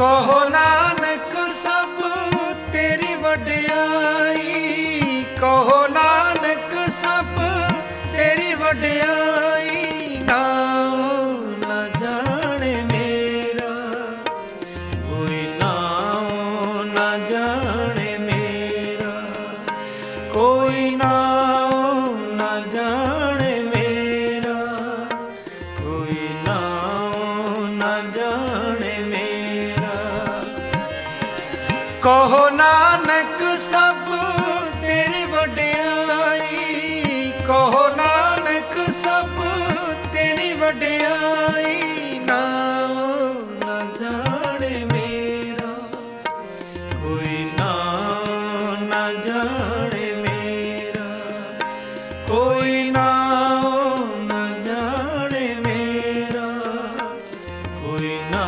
ਕਹੋ ਨਾਨਕ ਸਭ ਤੇਰੀ ਵਡਿਆਈ। ਕਹੋ ਨਾਨਕ ਸਭ ਤੇਰੀ ਵਡਿਆਈ। ਨਾਮ ਨਾ ਜਾਣੇ ਮੇਰਾ। ਕੋਈ ਨਾਮ ਨਾ ਜਾਣੇ ਮੇਰਾ। ਕੋਈ ਨਾਮ ਨਾ ਜਾਣੇ ਮੇਰਾ। ਕੋਈ ਨਾਮ ਨਾ ਜਾਣੇ ਕਹੋ ਨਾਨਕ ਸਭ ਤੇਰੀ ਵਡਿਆਈ। ਕਹੋ ਨਾਨਕ ਸਭ ਤੇਰੀ ਵਡਿਆਈ। ਨਾਮ ਨਾ ਜਾਣੇ ਮੇਰਾ। ਕੋਈ ਨਾਮ ਨਾ ਜਾਣੇ ਮੇਰਾ। ਕੋਈ ਨਾਮ ਨਾ ਜਾਣੇ ਮੇਰਾ। ਕੋਈ ਨਾ